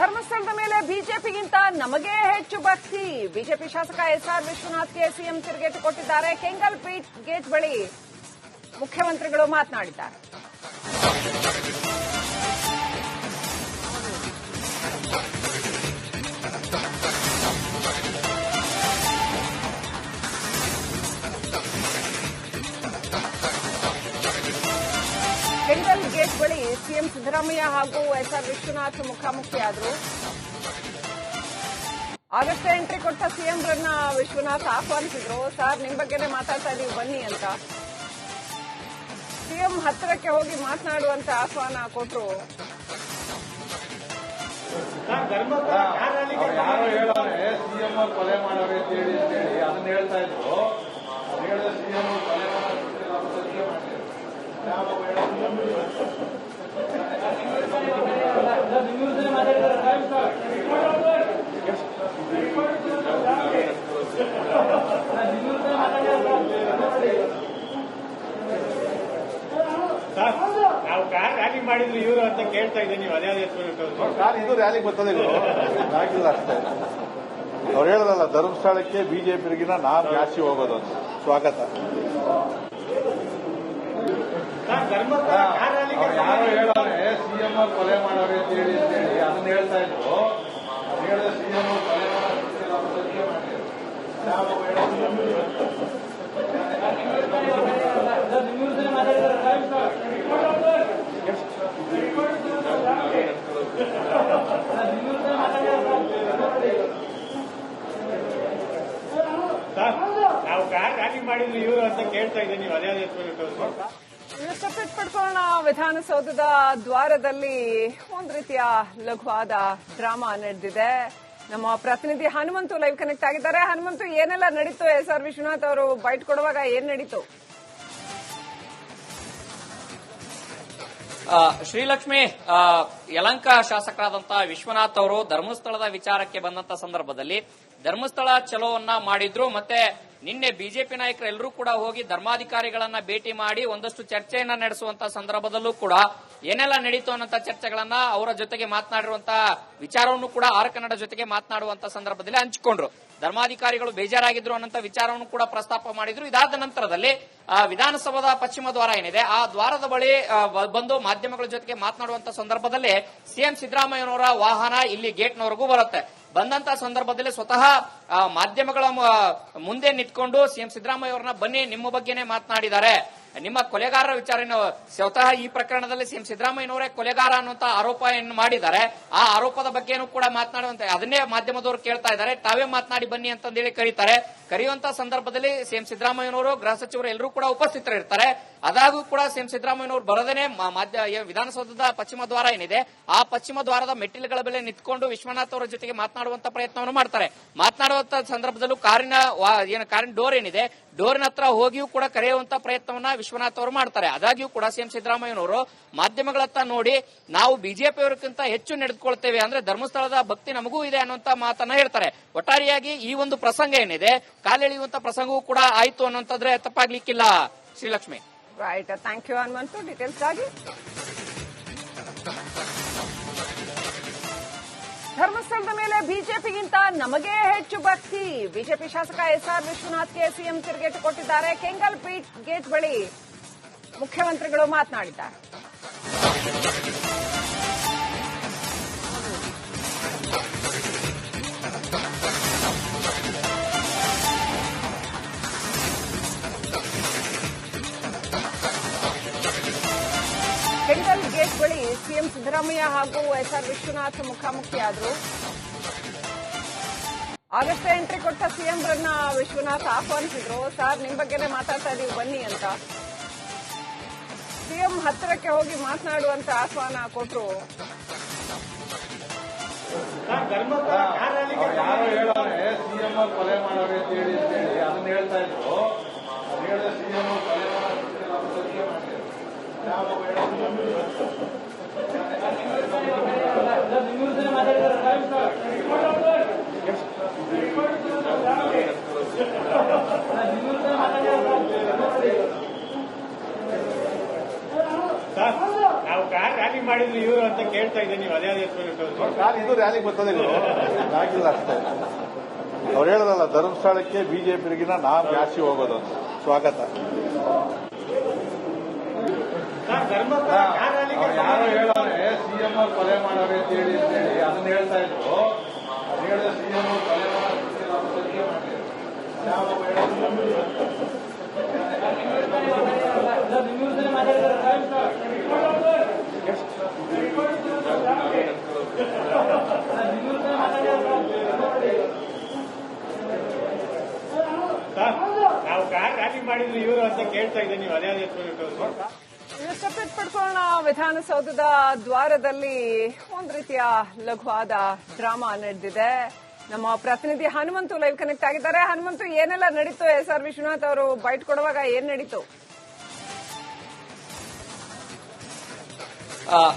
ಧರ್ಮಸ್ಥಳದ ಮೇಲೆ ಬಿಜೆಪಿಗಿಂತ ನಮಗೇ ಹೆಚ್ಚು ಭಕ್ತಿ. ಬಿಜೆಪಿ ಶಾಸಕ ಎಸ್ ಆರ್ ವಿಶ್ವನಾಥ್ಗೆ ಸಿಎಂ ತಿರುಗೇಟು ಕೊಟ್ಟಿದ್ದಾರೆ. ಕೆಂಗಲ್ ಪೀಟ್ ಗೇಟ್ ಬಳಿ ಮುಖ್ಯಮಂತ್ರಿಗಳು ಮಾತನಾಡಿದ್ದಾರೆ. ಗೇಟ್ ಬಳಿ ಸಿಎಂ ಸಿದ್ದರಾಮಯ್ಯ ಹಾಗೂ ಎಸ್ಆರ್ ವಿಶ್ವನಾಥ್ ಮುಖಾಮುಖಿಯಾದರು. ಆಗಸ್ಟ್ ಎಂಟ್ರಿ ಕೊಟ್ಟ ಸಿಎಂ ರನ್ನ ವಿಶ್ವನಾಥ್ ಆಹ್ವಾನಿಸಿದ್ರು. ಸರ್ ನಿಮ್ ಬಗ್ಗೆನೇ ಮಾತಾಡ್ತಾ ಇದೀವಿ ಬನ್ನಿ ಅಂತ. ಸಿಎಂ ಹತ್ತಿರಕ್ಕೆ ಹೋಗಿ ಮಾತನಾಡುವಂತ ಆಹ್ವಾನ ಅವ್ರು ಕೊಲೆ ಮಾಡಬೇಕು ಅಂತ ಹೇಳಿ ಅಂತ ಅದನ್ನ ಹೇಳ್ತಾ ಇದ್ರು ಅವ್ರು ಹೇಳಿದ್ರೆ ಸಿಎಂ ಅವ್ರು ಕೊಲೆ ಮಾಡೋರು ಸರ್, ನಾವು ಕಾರ್ ರ್ಯಾಲಿ ಮಾಡಿದ್ರು ಇವರು ಅಂತ ಕೇಳ್ತಾ ಇದ್ದೀನಿ, ನೀವು ಅದೇ ಅದೇ ಕಾರ್ ಇದು ರ್ಯಾಲಿಗೆ ಬರ್ತದೆ ಆಗಿಲ್ಲ ಅಷ್ಟೇ. ಅವ್ರು ಹೇಳಿದ್ರಲ್ಲ, ಧರ್ಮಸ್ಥಳಕ್ಕೆ ಬಿಜೆಪಿಗಿನ ನಾವು ಜಾಸ್ತಿ ಹೋಗೋದು ಸ್ವಾಗತ ಧರ್ಮಸ್ಥಳ ಕಾರ್ ರ್ಯಾಲಿ ಅವ್ರು ಯಾರೋ ಹೇಳೋರೆ ಸಿಎಂ ಅವ್ರು ಕೊಲೆ ಮಾಡೋರೆ ಅಂತ ಹೇಳಿ ಅಂತ ಹೇಳಿ ಅದನ್ನ ಹೇಳ್ತಾ ಇದ್ರು. ಹೇಳಿದ್ರೆ ಸಿಎಂ ಅವ್ರು ಕೊಲೆ ನಾವು ಕಾರ್ ಮಾಡಿದ್ರು ಇವರು ಅಂತ ಕೇಳ್ತಾ ಇದ್ದೀನಿ ನೀವು ಅದೇ ಅದೇ ಸಪ್ರೇಟ್ ಪಡ್ಕೊಳ್ಳೋಣ ವಿಧಾನಸೌಧದ ದ್ವಾರದಲ್ಲಿ ಒಂದ್ ರೀತಿಯ ಲಘುವಾದ ಡ್ರಾಮಾ ನಡೆದಿದೆ. ನಮ್ಮ ಪ್ರತಿನಿಧಿ ಹನುಮಂತು ಲೈವ್ ಕನೆಕ್ಟ್ ಆಗಿದ್ದಾರೆ. ಹನುಮಂತು, ಏನೆಲ್ಲ ನಡೀತು? ಎಸ್ ಆರ್ ವಿಶ್ವನಾಥ್ ಅವರು ಬೈಟ್ ಕೊಡುವಾಗ ಏನ್ ನಡೀತು? ಶ್ರೀಲಕ್ಷ್ಮಿ ಯಲಂಕ ಶಾಸಕರಾದಂತಹ ವಿಶ್ವನಾಥ್ ಅವರು ಧರ್ಮಸ್ಥಳದ ವಿಚಾರಕ್ಕೆ ಬಂದಂತ ಸಂದರ್ಭದಲ್ಲಿ ಧರ್ಮಸ್ಥಳ ಚಲೋವನ್ನ ಮಾಡಿದ್ರು. ಮತ್ತೆ ನಿನ್ನೆ ಬಿಜೆಪಿ ನಾಯಕರು ಎಲ್ಲರೂ ಕೂಡ ಹೋಗಿ ಧರ್ಮಾಧಿಕಾರಿಗಳನ್ನ ಭೇಟಿ ಮಾಡಿ ಒಂದಷ್ಟು ಚರ್ಚೆಯನ್ನ ನಡೆಸುವಂತ ಸಂದರ್ಭದಲ್ಲೂ ಕೂಡ ಏನೆಲ್ಲ ನಡೀತು ಅನ್ನೋ ಚರ್ಚೆಗಳನ್ನ ಅವರ ಜೊತೆಗೆ ಮಾತನಾಡಿರುವಂತ ವಿಚಾರವನ್ನು ಕೂಡ ಆರ್ ಕನ್ನಡ ಜೊತೆಗೆ ಮಾತನಾಡುವಂತ ಸಂದರ್ಭದಲ್ಲಿ ಹಂಚಿಕೊಂಡ್ರು. ಧರ್ಮಾಧಿಕಾರಿಗಳು ಬೇಜಾರಾಗಿದ್ರು ಅನ್ನೋ ವಿಚಾರವನ್ನು ಕೂಡ ಪ್ರಸ್ತಾಪ ಮಾಡಿದ್ರು. ಇದಾದ ನಂತರದಲ್ಲಿ ಆ, ವಿಧಾನಸೌಧದ ಪಶ್ಚಿಮ ದ್ವಾರ ಏನಿದೆ ಆ ದ್ವಾರದ ಬಳಿ ಬಂದು ಮಾಧ್ಯಮಗಳ ಜೊತೆಗೆ ಮಾತನಾಡುವಂತ ಸಂದರ್ಭದಲ್ಲಿ ಸಿಎಂ ಸಿದ್ದರಾಮಯ್ಯನವರ ವಾಹನ ಇಲ್ಲಿ ಗೇಟ್ನವರೆಗೂ ಬರುತ್ತೆ. ಬಂದಂತ ಸಂದರ್ಭದಲ್ಲಿ ಸ್ವತಃ ಮಾಧ್ಯಮಗಳ ಮುಂದೆ ನಿಂತ್ಕೊಂಡು ಸಿಎಂ ಸಿದ್ದರಾಮಯ್ಯ ಅವರನ್ನ ಬನ್ನಿ ನಿಮ್ಮ ಬಗ್ಗೆನೇ ಮಾತನಾಡಿದ್ದಾರೆ. ನಿಮ್ಮ ಕೊಲೆಗಾರರ ವಿಚಾರ ಸ್ವತಃ ಈ ಪ್ರಕರಣದಲ್ಲಿ ಸಿಎಂ ಸಿದ್ದರಾಮಯ್ಯನವರೇ ಕೊಲೆಗಾರ ಅನ್ನುವಂತ ಆರೋಪವನ್ನು ಮಾಡಿದ್ದಾರೆ, ಆ ಆರೋಪದ ಬಗ್ಗೆನೂ ಕೂಡ ಮಾತನಾಡುವಂತ, ಅದನ್ನೇ ಮಾಧ್ಯಮದವರು ಕೇಳ್ತಾ ಇದ್ದಾರೆ. ತಾವೇ ಮಾತನಾಡಿ ಬನ್ನಿ ಅಂತಂದೇಳಿ ಕರೀತಾರೆ. ಕರೆಯುವಂತ ಸಂದರ್ಭದಲ್ಲಿ ಸಿಎಂ ಸಿದ್ದರಾಮಯ್ಯನವರು ಗೃಹ ಸಚಿವರು ಎಲ್ಲರೂ ಕೂಡ ಉಪಸ್ಥಿತರಿರ್ತಾರೆ. ಅದಾಗೂ ಕೂಡ ಸಿಎಂ ಸಿದ್ದರಾಮಯ್ಯನವರು ಬರದೇನೆ ವಿಧಾನಸೌಧದ ಪಶ್ಚಿಮ ದ್ವಾರ ಏನಿದೆ, ಆ ಪಶ್ಚಿಮ ದ್ವಾರದ ಮೆಟ್ಟಿಲುಗಳ ಮೇಲೆ ನಿಂತ್ಕೊಂಡು ವಿಶ್ವನಾಥ್ ಅವರ ಜೊತೆಗೆ ಮಾತನಾಡುವಂತ ಪ್ರಯತ್ನವನ್ನು ಮಾಡ್ತಾರೆ. ಮಾತನಾಡುವಂತ ಸಂದರ್ಭದಲ್ಲೂ ಕಾರಿನ ಏನು ಕಾರಿನ ಡೋರ್ ಏನಿದೆ, ಡೋರಿನ ಹತ್ರ ಹೋಗಿಯೂ ಕೂಡ ಕರೆಯುವಂತ ಪ್ರಯತ್ನವನ್ನ ವಿಶ್ವನಾಥ್ ಅವರು ಮಾಡ್ತಾರೆ. ಆದಾಗ್ಯೂ ಕೂಡ ಸಿಎಂ ಸಿದ್ದರಾಮಯ್ಯನವರು ಮಾಧ್ಯಮಗಳತ್ತ ನೋಡಿ ನಾವು ಬಿಜೆಪಿಯವರಿಗಿಂತ ಹೆಚ್ಚು ನಡೆದುಕೊಳ್ತೇವೆ ಅಂದ್ರೆ ಧರ್ಮಸ್ಥಳದ ಭಕ್ತಿ ನಮಗೂ ಇದೆ ಅನ್ನುವಂತ ಮಾತನ್ನ ಹೇಳ್ತಾರೆ. ಒಟ್ಟಾರೆಯಾಗಿ ಈ ಒಂದು ಪ್ರಸಂಗ ಏನಿದೆ ಕಾಲೆಳೆಯುವಂತ ಪ್ರಸಂಗವೂ ಕೂಡ ಆಯ್ತು ಅನ್ನುವಂತಂದ್ರೆ ತಪ್ಪಾಗ್ಲಿಕ್ಕಿಲ್ಲ. Srilakshmi. Right thank you Hanumanthu ಡೀಟೇಲ್ಸ್ಗಾಗಿ ಧರ್ಮಸ್ಥಳದ ಮೇಲೆ ಬಿಜೆಪಿಗಿಂತ ನಮಗೇ ಹೆಚ್ಚು ಭಕ್ತಿ. ಬಿಜೆಪಿ ಶಾಸಕ ಎಸ್ ಆರ್ ವಿಶ್ವನಾಥ್ಗೆ ಸಿಎಂ ತಿರುಗೇಟು ಕೊಟ್ಟಿದ್ದಾರೆ. ಕೆಂಗಲ್ ಪೀಟ್ ಗೇಟ್ ಬಳಿ ಮುಖ್ಯಮಂತ್ರಿಗಳು ಮಾತನಾಡಿದ್ದಾರೆ. ಬಳಿ ಸಿಎಂ ಸಿದ್ದರಾಮಯ್ಯ ಹಾಗೂ ಎಸ್ಆರ್ ವಿಶ್ವನಾಥ್ ಮುಖಾಮುಖಿಯಾದರು. ಆಗಸ್ಟ್ ಎಂಟ್ರಿ ಕೊಟ್ಟ ಸಿಎಂ ರನ್ನ ವಿಶ್ವನಾಥ್ ಆಹ್ವಾನಿಸಿದ್ರು. ಸರ್ ನಿಮ್ ಬಗ್ಗೆನೇ ಮಾತಾಡ್ತಾ ಇದೀವಿ ಬನ್ನಿ ಅಂತ. ಸಿಎಂ ಹತ್ತಿರಕ್ಕೆ ಹೋಗಿ ಮಾತನಾಡುವಂತ ಆಹ್ವಾನ ಅಂತ ಅದನ್ನ ಹೇಳ್ತಾ ಇದ್ರು. ನಾವು ಕಾರ್ ರ್ಯಾಲಿ ಮಾಡಿದ್ರು ಇವರು ಅಂತ ಕೇಳ್ತಾ ಇದ್ದೀನಿ, ನೀವು ಅದೇ ಅದೇ ನಾನು ಇದು ರ್ಯಾಲಿಗೆ ಬರ್ತದೆ ಆಗಿಲ್ಲ ಅಷ್ಟೇ. ಅವ್ರು ಹೇಳೋದಲ್ಲ ಧರ್ಮಸ್ಥಳಕ್ಕೆ ಬಿಜೆಪಿಗಿನ ನಾವು ಜಾಸ್ತಿ ಹೋಗೋದು ಸ್ವಾಗತ ಸರ್ ಧರ್ಮಸ್ಥಳ ಕಾರ್ ರ್ಯಾಲಿಗೆ ಅವ್ರು ಯಾರೋ ಹೇಳೋರೆ ಸಿಎಂ ಅವ್ರು ಕೊಲೆ ಮಾಡೋರೆ ಅಂತ ಹೇಳಿ ಅಂತ ಹೇಳಿ. ಅದನ್ನ ಹೇಳ್ತಾ ಇದ್ರು. ಅದು ಹೇಳಿದ್ರೆ ಸಿಎಂ ಅವ್ರು ಕೊಲೆ ನಾವು ಕಾರ್ ರ್ಯಾಲಿ ಮಾಡಿದ್ರು ಇವರು ಅಂತ ಕೇಳ್ತಾ ಇದ್ದೀನಿ ನೀವು ಅದೇ ಅದೇ ಸೆಪರೇಟ್ ಪಡ್ಕೊಳ್ಳೋಣ. ವಿಧಾನಸೌಧದ ದ್ವಾರದಲ್ಲಿ ಒಂದ್ ರೀತಿಯ ಲಘುವಾದ ಡ್ರಾಮಾ ನಡೆದಿದೆ. ನಮ್ಮ ಪ್ರತಿನಿಧಿ ಹನುಮಂತು ಲೈವ್ ಕನೆಕ್ಟ್ ಆಗಿದ್ದಾರೆ. ಹನುಮಂತು, ಏನೆಲ್ಲ ನಡೀತು ಎಸ್ ಆರ್ ವಿಶ್ವನಾಥ್ ಅವರು? ಬೈಟ್ ಕೊಡುವಾಗ ಏನ್ ನಡೀತು?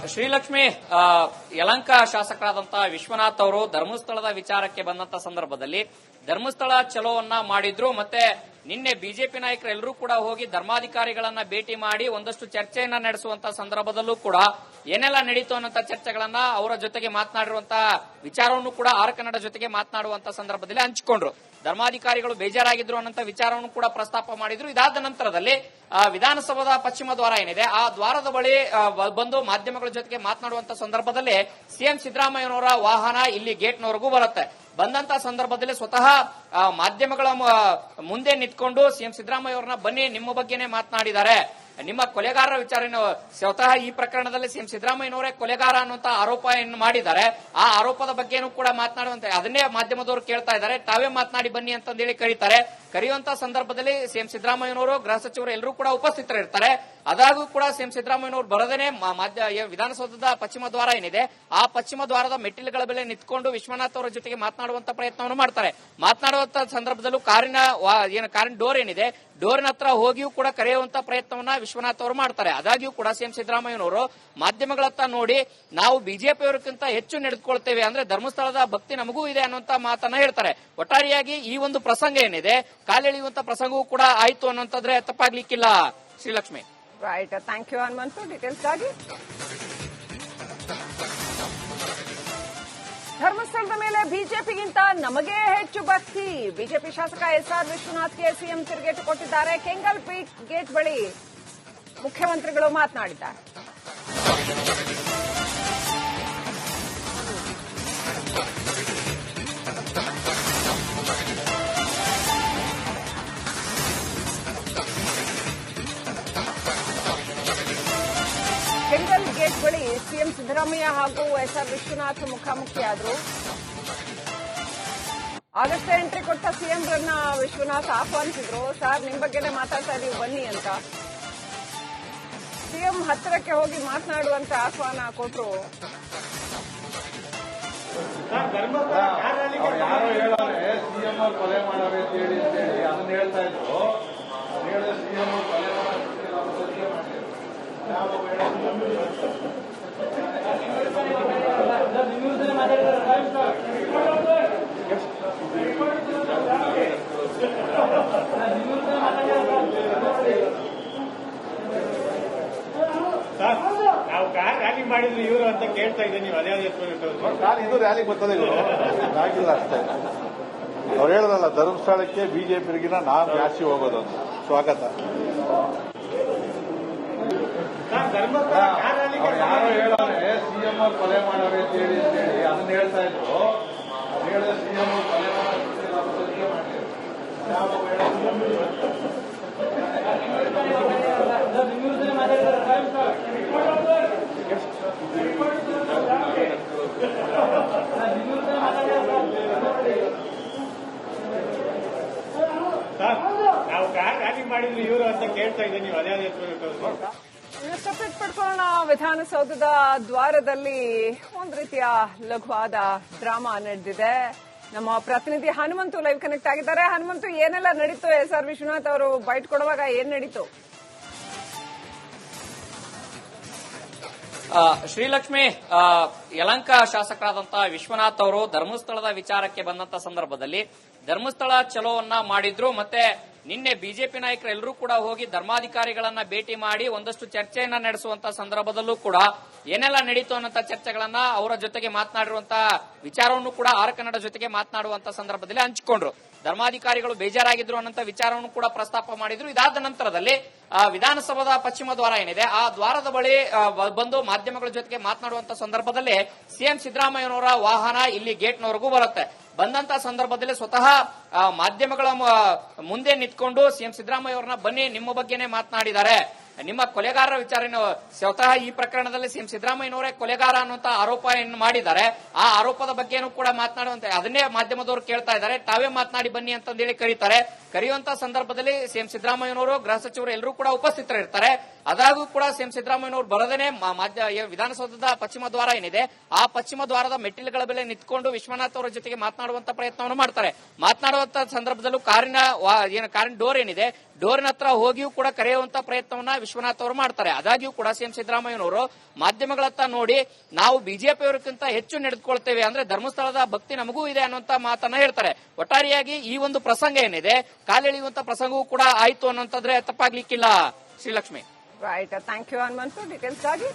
ಶ್ರೀಲಕ್ಷ್ಮಿ ಯಲಂಕ ಶಾಸಕರಾದಂತಹ ವಿಶ್ವನಾಥ್ ಅವರು ಧರ್ಮಸ್ಥಳದ ವಿಚಾರಕ್ಕೆ ಬಂದಂತ ಸಂದರ್ಭದಲ್ಲಿ ಧರ್ಮಸ್ಥಳ ಚಲೋವನ್ನ ಮಾಡಿದ್ರು ಮತ್ತೆ ನಿನ್ನೆ ಬಿಜೆಪಿ ನಾಯಕರು ಎಲ್ಲರೂ ಕೂಡ ಹೋಗಿ ಧರ್ಮಾಧಿಕಾರಿಗಳನ್ನ ಭೇಟಿ ಮಾಡಿ ಒಂದಷ್ಟು ಚರ್ಚೆಯನ್ನ ನಡೆಸುವಂತ ಸಂದರ್ಭದಲ್ಲೂ ಕೂಡ ಏನೆಲ್ಲ ನಡೀತು ಅನ್ನೋ ಚರ್ಚೆಗಳನ್ನ ಅವರ ಜೊತೆಗೆ ಮಾತನಾಡಿರುವಂತಹ ವಿಚಾರವನ್ನು ಕೂಡ ಆರ್ ಕನ್ನಡ ಜೊತೆಗೆ ಮಾತನಾಡುವಂತ ಸಂದರ್ಭದಲ್ಲಿ ಹಂಚಿಕೊಂಡ್ರು. ಧರ್ಮಾಧಿಕಾರಿಗಳು ಬೇಜಾರಾಗಿದ್ರು ಅನ್ನಂತ ವಿಚಾರವನ್ನು ಕೂಡ ಪ್ರಸ್ತಾಪ ಮಾಡಿದ್ರು. ಇದಾದ ನಂತರದಲ್ಲಿ ಆ, ವಿಧಾನಸೌಧದ ಪಶ್ಚಿಮ ದ್ವಾರ ಏನಿದೆ ಆ ದ್ವಾರದ ಬಳಿ ಬಂದು ಮಾಧ್ಯಮಗಳ ಜೊತೆಗೆ ಮಾತನಾಡುವಂತ ಸಂದರ್ಭದಲ್ಲಿ ಸಿಎಂ ಸಿದ್ದರಾಮಯ್ಯನವರ ವಾಹನ ಇಲ್ಲಿ ಗೇಟ್ನವರೆಗೂ ಬರುತ್ತೆ. ಬಂದಂತ ಸಂದರ್ಭದಲ್ಲಿ ಸ್ವತಃ ಮಾಧ್ಯಮಗಳ ಮುಂದೆ ನಿಂತ್ಕೊಂಡು ಸಿಎಂ ಸಿದ್ದರಾಮಯ್ಯ ಅವರನ್ನ ಬನ್ನಿ, ನಿಮ್ಮ ಬಗ್ಗೆನೇ ಮಾತನಾಡಿದ್ದಾರೆ. ನಿಮ್ಮ ಕೊಲೆಗಾರರ ವಿಚಾರ ಸ್ವತಃ ಈ ಪ್ರಕರಣದಲ್ಲಿ ಸಿಎಂ ಸಿದ್ದರಾಮಯ್ಯನವರೇ ಕೊಲೆಗಾರ ಅನ್ನುವಂತ ಆರೋಪವನ್ನು ಮಾಡಿದ್ದಾರೆ, ಆ ಆರೋಪದ ಬಗ್ಗೆನೂ ಕೂಡ ಮಾತನಾಡುವಂತ, ಅದನ್ನೇ ಮಾಧ್ಯಮದವರು ಕೇಳ್ತಾ ಇದ್ದಾರೆ. ತಾವೇ ಮಾತನಾಡಿ ಬನ್ನಿ ಅಂತಂದೇಳಿ ಕರೀತಾರೆ. ಕರೆಯುವಂತ ಸಂದರ್ಭದಲ್ಲಿ ಸಿಎಂ ಸಿದ್ದರಾಮಯ್ಯನವರು ಗೃಹ ಸಚಿವರು ಎಲ್ಲರೂ ಕೂಡ ಉಪಸ್ಥಿತರಿರ್ತಾರೆ. ಅದಾಗೂ ಕೂಡ ಸಿಎಂ ಸಿದ್ದರಾಮಯ್ಯನವರು ಬರದೇನೆ ವಿಧಾನಸೌಧದ ಪಶ್ಚಿಮ ದ್ವಾರ ಏನಿದೆ, ಆ ಪಶ್ಚಿಮ ದ್ವಾರದ ಮೆಟ್ಟಿಲುಗಳ ಬೆಲೆ ನಿಂತ್ಕೊಂಡು ವಿಶ್ವನಾಥ್ ಅವರ ಜೊತೆಗೆ ಮಾತನಾಡುವಂತ ಪ್ರಯತ್ನವನ್ನು ಮಾಡ್ತಾರೆ. ಮಾತನಾಡುವಂತ ಸಂದರ್ಭದಲ್ಲೂ ಕಾರಿನ ಏನು, ಕಾರಿನ ಡೋರ್ ಏನಿದೆ ಡೋರಿನ ಹತ್ರ ಹೋಗಿಯೂ ಕೂಡ ಕರೆಯುವಂತ ಪ್ರಯತ್ನವನ್ನ ವಿಶ್ವನಾಥ್ ಅವರು ಮಾಡ್ತಾರೆ. ಆದಾಗ್ಯೂ ಕೂಡ ಸಿಎಂ ಸಿದ್ದರಾಮಯ್ಯನವರು ಮಾಧ್ಯಮಗಳತ್ತ ನೋಡಿ ನಾವು ಬಿಜೆಪಿ ಅವರಿಗಿಂತ ಹೆಚ್ಚು ನಡೆದುಕೊಳ್ತೇವೆ ಅಂದ್ರೆ ಧರ್ಮಸ್ಥಳದ ಭಕ್ತಿ ನಮಗೂ ಇದೆ ಅನ್ನುವಂತ ಮಾತನ್ನ ಹೇಳ್ತಾರೆ. ಒಟ್ಟಾರೆಯಾಗಿ ಈ ಒಂದು ಪ್ರಸಂಗ ಏನಿದೆ, ಕಾಲೆಳೆಯುವಂತ ಪ್ರಸಂಗವೂ ಕೂಡ ಆಯ್ತು ಅನ್ನೋಂತಾದ್ರೆ ತಪ್ಪಾಗ್ಲಿಕ್ಕಿಲ್ಲ. Srilakshmi. Right thank you Hanumanthu. ಡೀಟೇಲ್ಸ್ಗಾಗಿ ಧರ್ಮಸ್ಥಳದ ಮೇಲೆ ಬಿಜೆಪಿಗಿಂತ ನಮಗೇ ಹೆಚ್ಚು ಭಕ್ತಿ. ಬಿಜೆಪಿ ಶಾಸಕ ಎಸ್ ಆರ್ ವಿಶ್ವನಾಥ್ಗೆ ಸಿಎಂ ತಿರುಗೇಟು ಕೊಟ್ಟಿದ್ದಾರೆ. ಕೆಂಗಲ್ ಪೀಟ್ ಗೇಟ್ ಬಳಿ ಮುಖ್ಯಮಂತ್ರಿಗಳು ಮಾತನಾಡಿದ್ದಾರೆ. ಸಿದ್ದರಾಮಯ್ಯ ಹಾಗೂ ಎಸ್ ಆರ್ ವಿಶ್ವನಾಥ್ ಮುಖಾಮುಖಿಯಾದರು. ಆಗಸ್ಟ್ ಎಂಟ್ರಿ ಕೊಟ್ಟ ಸಿಎಂ ರನ್ನ ವಿಶ್ವನಾಥ್ ಆಹ್ವಾನಿಸಿದ್ರು. ಸರ್ ನಿಮ್ ಬಗ್ಗೆನೇ ಮಾತಾಡ್ತಾ ಇದೀವಿ ಬನ್ನಿ ಅಂತ. ಸಿಎಂ ಹತ್ತಿರಕ್ಕೆ ಹೋಗಿ ಮಾತನಾಡುವಂತ ಆಹ್ವಾನ ಅವ್ರು ಸಿಎಂ ಕೊಲೆ ಮಾಡೋರೆ ಅಂತ ಹೇಳಿ ಅಂತ ಹೇಳಿ ಅದನ್ನ ಹೇಳ್ತಾ ಇದ್ರು. ಸಿಎಂ ಕೊಲೆ ಮಾಡೋದು ಅವ್ರ ಬಗ್ಗೆ ಮಾಡಿದ್ರು. ಯಾವೊಬ್ಬ ಹೇಳಿದ್ರು? ಸರ್ ನಾವು ಕಾರ್ ರ್ಯಾಲಿ ಮಾಡಿದ್ರು ಕೇಳ್ತಾ ಇದ್ದೀನಿ ನೀವು ಅದೇ ಇದು ರ್ಯಾಲಿ ಬರ್ತದೆ ಆಗಿಲ್ಲ ಅಷ್ಟೇ. ಅವ್ರು ಹೇಳಿದ್ರಲ್ಲ ಧರ್ಮಸ್ಥಳಕ್ಕೆ ಬಿಜೆಪಿಗಿನ ನಾನು ಜಾಸ್ತಿ ಹೋಗೋದು ಅಂತ ಸ್ವಾಗತ ಹೇಳೋರೆ ಸಿಎಂ ಅವ್ರು ಕೊಲೆ ಮಾಡೋರು ಅಂತ ಹೇಳಿ ಅಂತ ಹೇಳಿ ಅದನ್ನ ಹೇಳ್ತಾ ಇದ್ರು. ಹೇಳಿದ್ರೆ ಸಿಎಂ ಅವ್ರು ಕೊಲೆ ಮಾಡೋದು ಮಾಡಿದ್ರು. ಯಾವೊಬ್ಬ ಹೇಳಿದ್ರು? ಸರ್ ನಾವು ಕಾರ್ ರ್ಯಾಲಿ ಮಾಡಿದ್ರು ಇವರು ಅಂತ ಕೇಳ್ತಾ ಇದ್ದೀನಿ ನೀವು ಅದೇ ಅದೇ ಸಪ್ರೇಟ್ ಪಡ್ಕೊಳ್ಳೋಣ ವಿಧಾನಸೌಧದ ದ್ವಾರದಲ್ಲಿ ಒಂದ್ ರೀತಿಯ ಲಘುವಾದ ಡ್ರಾಮಾ ನಡೆದಿದೆ. ನಮ್ಮ ಪ್ರತಿನಿಧಿ ಹನುಮಂತು ಲೈವ್ ಕನೆಕ್ಟ್ ಆಗಿದ್ದಾರೆ. ಹನುಮಂತು ಏನೆಲ್ಲ ನಡೀತು? ಎಸ್ ಆರ್ ವಿಶ್ವನಾಥ್ ಅವರು ಬೈಟ್ ಕೊಡುವಾಗ ಏನ್ ನಡೀತು? ಆ, ಶ್ರೀಲಕ್ಷ್ಮಿ ಆ, ಯಲಂಕ ಶಾಸಕರಾದಂತಹ ವಿಶ್ವನಾಥ್ ಅವರು ಧರ್ಮಸ್ಥಳದ ವಿಚಾರಕ್ಕೆ ಬಂದಂತ ಸಂದರ್ಭದಲ್ಲಿ ಧರ್ಮಸ್ಥಳ ಚಲೋವನ್ನ ಮಾಡಿದ್ರು. ಮತ್ತೆ ನಿನ್ನೆ ಬಿಜೆಪಿ ನಾಯಕರು ಎಲ್ಲರೂ ಕೂಡ ಹೋಗಿ ಧರ್ಮಾಧಿಕಾರಿಗಳನ್ನ ಭೇಟಿ ಮಾಡಿ ಒಂದಷ್ಟು ಚರ್ಚೆಯನ್ನ ನಡೆಸುವಂತ ಸಂದರ್ಭದಲ್ಲೂ ಕೂಡ ಏನೆಲ್ಲ ನಡೀತು ಅನ್ನೋ ಚರ್ಚೆಗಳನ್ನ ಅವರ ಜೊತೆಗೆ ಮಾತನಾಡಿರುವಂತ ವಿಚಾರವನ್ನು ಕೂಡ ಆರ ಕನ್ನಡ ಜೊತೆಗೆ ಮಾತನಾಡುವಂತ ಸಂದರ್ಭದಲ್ಲಿ ಹಂಚಿಕೊಂಡ್ರು. ಧರ್ಮಾಧಿಕಾರಿಗಳು ಬೇಜಾರಾಗಿದ್ರು ಅನ್ನೋ ವಿಚಾರವನ್ನು ಕೂಡ ಪ್ರಸ್ತಾಪ ಮಾಡಿದ್ರು. ಇದಾದ ನಂತರದಲ್ಲಿ ಆ, ವಿಧಾನಸೌಧದ ಪಶ್ಚಿಮ ದ್ವಾರ ಏನಿದೆ ಆ ದ್ವಾರದ ಬಳಿ ಬಂದು ಮಾಧ್ಯಮಗಳ ಜೊತೆಗೆ ಮಾತನಾಡುವಂತ ಸಂದರ್ಭದಲ್ಲಿ ಸಿಎಂ ಸಿದ್ದರಾಮಯ್ಯನವರ ವಾಹನ ಇಲ್ಲಿ ಗೇಟ್ನವರೆಗೂ ಬರುತ್ತೆ. ಬಂದಂತ ಸಂದರ್ಭದಲ್ಲಿ ಸ್ವತಃ ಮಾಧ್ಯಮಗಳ ಮುಂದೆ ನಿಂತ್ಕೊಂಡು ಸಿಎಂ ಸಿದ್ದರಾಮಯ್ಯ ಅವರನ್ನ ಬನ್ನಿ, ನಿಮ್ಮ ಬಗ್ಗೆನೇ ಮಾತನಾಡಿದ್ದಾರೆ. ನಿಮ್ಮ ಕೊಲೆಗಾರರ ವಿಚಾರ ಸ್ವತಃ ಈ ಪ್ರಕರಣದಲ್ಲಿ ಸಿಎಂ ಸಿದ್ದರಾಮಯ್ಯನವರೇ ಕೊಲೆಗಾರ ಅನ್ನುವಂತ ಆರೋಪವನ್ನು ಮಾಡಿದ್ದಾರೆ. ಆ ಆರೋಪದ ಬಗ್ಗೆನೂ ಕೂಡ ಮಾತನಾಡುವಂತೆ, ಅದನ್ನೇ ಮಾಧ್ಯಮದವರು ಕೇಳ್ತಾ ಇದ್ದಾರೆ. ತಾವೇ ಮಾತನಾಡಿ ಬನ್ನಿ ಅಂತಂದೇಳಿ ಕರೀತಾರೆ. ಕರೆಯುವಂತ ಸಂದರ್ಭದಲ್ಲಿ ಸಿಎಂ ಸಿದ್ದರಾಮಯ್ಯನವರು ಗೃಹ ಸಚಿವರು ಎಲ್ಲರೂ ಕೂಡ ಉಪಸ್ಥಿತರಿರ್ತಾರೆ. ಅದಾಗೂ ಕೂಡ ಸಿಎಂ ಸಿದ್ದರಾಮಯ್ಯನವರು ಬರದೇನೆ ವಿಧಾನಸೌಧದ ಪಶ್ಚಿಮ ದ್ವಾರ ಏನಿದೆ, ಆ ಪಶ್ಚಿಮ ದ್ವಾರದ ಮೆಟ್ಟಿಲುಗಳ ಬೆಲೆ ನಿಂತ್ಕೊಂಡು ವಿಶ್ವನಾಥ್ ಅವರ ಜೊತೆಗೆ ಮಾತನಾಡುವಂತ ಪ್ರಯತ್ನವನ್ನು ಮಾಡ್ತಾರೆ. ಮಾತನಾಡುವಂತ ಸಂದರ್ಭದಲ್ಲೂ ಕಾರಿನ ಏನು ಕಾರಿನ ಡೋರ್ ಏನಿದೆ, ಡೋರಿನ ಹತ್ರ ಹೋಗಿಯೂ ಕೂಡ ಕರೆಯುವಂತ ಪ್ರಯತ್ನವನ್ನ ವಿಶ್ವನಾಥ್ ಅವರು ಮಾಡ್ತಾರೆ. ಆದಾಗ್ಯೂ ಕೂಡ ಸಿಎಂ ಸಿದ್ದರಾಮಯ್ಯನವರು ಮಾಧ್ಯಮಗಳತ್ತ ನೋಡಿ, ನಾವು ಬಿಜೆಪಿಯವರಿಗಿಂತ ಹೆಚ್ಚು ನಡೆದುಕೊಳ್ತೇವೆ ಅಂದ್ರೆ ಧರ್ಮಸ್ಥಳದ ಭಕ್ತಿ ನಮಗೂ ಇದೆ ಅನ್ನುವಂತ ಮಾತನ್ನ ಹೇಳ್ತಾರೆ. ಒಟ್ಟಾರೆಯಾಗಿ ಈ ಒಂದು ಪ್ರಸಂಗ ಏನಿದೆ ಕಾಲೆಳೆಯುವಂತ ಪ್ರಸಂಗವೂ ಕೂಡ ಆಯ್ತು ಅನ್ನೋಂತಂದ್ರೆ ತಪ್ಪಾಗ್ಲಿಕ್ಕಿಲ್ಲ Srilakshmi. Right thank you Hanumanthu ಡೀಟೇಲ್ಸ್ಗಾಗಿ